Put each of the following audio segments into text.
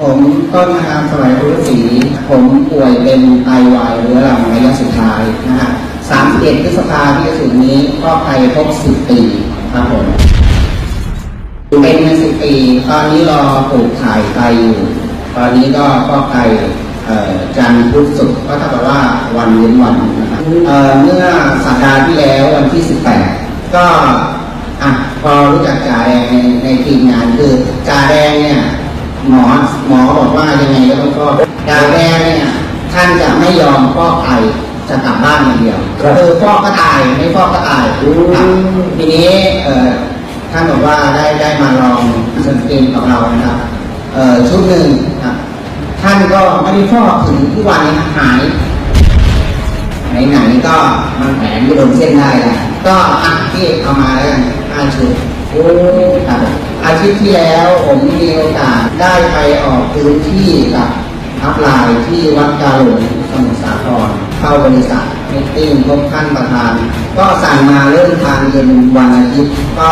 ผมต้นนะครับสมัยรุ่ศรีผมป่วยเป็นไตวายเรื้อรังระยะสุดท้ายนะฮะ31พฤษภาที่จะถึงนี้ก็ไปครบ10ปีครับผมเป็นมาสิบปี ตอนนี้รอปลูกถ่ายไตอยู่ ตอนนี้ก็ก็ไตจันทร์พุธศุกร์ก็เท่ากับว่าวันเว้นวันนะครับเอ่อเมื่อสัปดาห์ที่แล้ววันที่ 18 ก็อะพอรู้จักจ่าแดงในในทีมงานคือจ่าแดงเนี่ย หมอหมอบอกว่ายังไงก็ต้องฟอกจ่าแดงเนี่ยท่านจะไม่ยอมฟอกไตจะกลับบ้านอย่างเดียวครับคือฟอกก็ตายไม่ฟอกก็ตายอืมครับทีนี้เอ่อท่านบอกว่าได้ได้มาลองสนเกมกับเรานะครับเอ่อชุดหนึ่งครับท่านก็ไม่ได้ฟอกถึงทุกวันนี้หายไหนๆก็มันแผลอยู่บนเส้นได้แล้วก็อะที่เอามาแล้วกันห้าชุดโอ้ครับ อาทิตย์ที่แล้วผมมีโอกาสได้ไปออกพื้นที่กับอัพลน์ที่วัดกาหลงสมุทรสาครเข้าบริษัทมิตติ้งพบท่านประธาน ก็สั่งมาเริ่มทานเย็นวันอาทิตย์ก็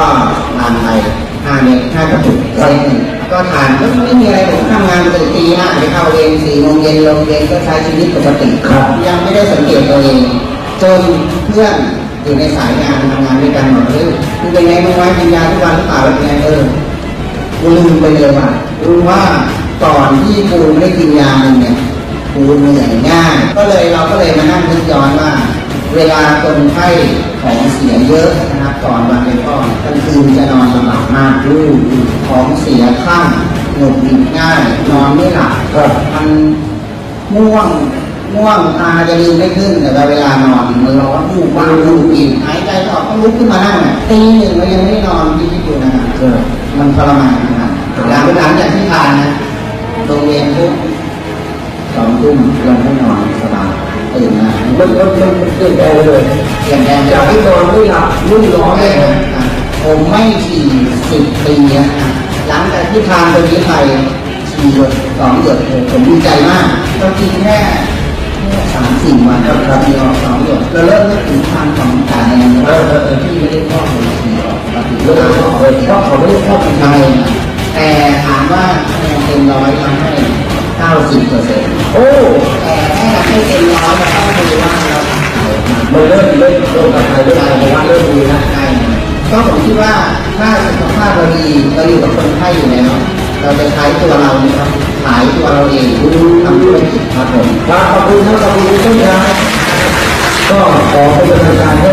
ทานไปห้าเม็ดห้ากระปุกเซนก็ทานก็ไม่มีอะไรผมทำงานตื่นตีห้าไปเข้าเวรสี่โมงเย็นลงเย็นก็ใช้ชีวิตปกติครับ ยังไม่ได้สังเกตตัวเองจนเพื่อน อยู่ในสายงานทำงานด้วยกันบอกเฮ้ยมึงเป็นไงมึงไว้กินยาทุกวันหรือเปล่าเป็นไงเออกูลืมไปเลยว่ะรู้ว่าก่อนที่กูไม่ได้กินยามึงเนี่ยกูเหนื่อยง่ายก็เลยเราก็เลยมานั่งนึกย้อนว่า เวลาคนไข้ของเสียเยอะนะครับก่อนวันเป็นก้อนกลางคืนจะนอนลำบากมากอืมของเสียข้างหงุดหงิดง่าย นอนไม่หลับครับมันง่วง ง่วงตาจะลืมไม่ขึ้น แต่เวลานอนมันร้อนหูวางหูกินหายใจออกต้องลุกขึ้นมานั่งตีหนึ่งเรายังไม่นอนพี่คิดดูนะครับเอมันทรมานนะครับหลังหลังจากที่ทานนะโรงเรียนปุ๊บสองทุ่มลงให้นอนสบายตื่นมามันมันมันมันเปลี่ยนแปลงเลยเปลี่ยนแปลงจากที่นอนไม่หลับรุ่นร้อนเลยนะผมไม่ฉี่สิบปีนะหลังจากที่ทานตัวนี้ไปฉี่สองหยดเลยผมดีใจมากก็กินแค่ามสี่วันครับครับมีออกสองหยดเราเริ่มนึกถึงทางของตาแดงเออเออเออที่ไม่ได้ฟอกเลยฉี่ออกปกติเออเออเออเพราะเขาไม่ได้ชอบกินใช่แต่ถามว่าคะแนนเต็มร้อยทำให้เก้าสิบเปอร์เซ็นต์โอ้แต่ถ้าเราให้เต็มร้อยเราต้องดูว่าเราทำอะไราเริ่มเริ่มโตกับใครเริ่มอะไรว่าเริ่มดีนะใช่ก็ผมคิดว่าถ้าสุขภาพเราดีเราอยู่กับคนไข้อยู่แล้วเราจะใช้ตัวเราเนี่ยครับขายตัวเราเองท ค